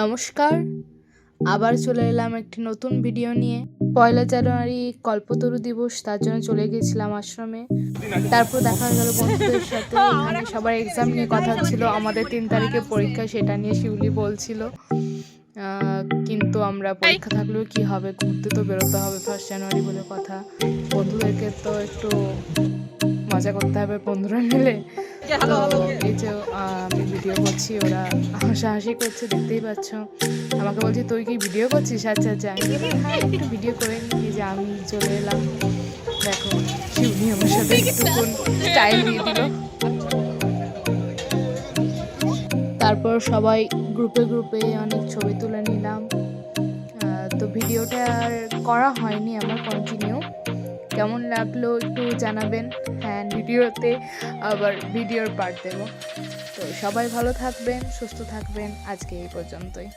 নমস্কার। আবার চলে এলাম একটি নতুন ভিডিও নিয়ে। পয়লা জানুয়ারি কল্পতরু দিবস, তার জন্য চলে গেছিলাম আশ্রমে। তারপর দেখা গেল বন্ধুদের সাথে। সবার এক্সাম নিয়ে কথা ছিল, আমাদের তিন তারিখে পরীক্ষা, সেটা নিয়ে শিউলি বলছিল। কিন্তু আমরা পরীক্ষা থাকলেও কি হবে, ঘুরতে তো বেরোতে হবে ফার্স্ট জানুয়ারি বলে কথা। বন্ধুদেরকে তো একটু মজা করতে হবে বন্ধুরা মিলে। তো এই আমি ভিডিও করছি, ওরা হাসাহাসি করছে, দেখতেই পাচ্ছ। আমাকে বলছে, তুই কি ভিডিও করছিস? আচ্ছা আচ্ছা আমি হ্যাঁ একটু ভিডিও করে নিই যে আমি চলে এলাম। দেখো শিউনি আমার সাথে একটুকুন স্টাইল দিয়ে দিল। তারপর সবাই গ্রুপে গ্রুপে অনেক ছবি তুলে নিলাম। তো ভিডিওটা করা হয়নি, আমার কন্টিনিউ কেমন লাগল একটু জানাবেন। হ্যাঁ ভিডিওতে আবার ভিডিওর পার্ট দেবো। তো সবাই ভালো থাকবেন, সুস্থ থাকবেন। আজকে এই পর্যন্তই।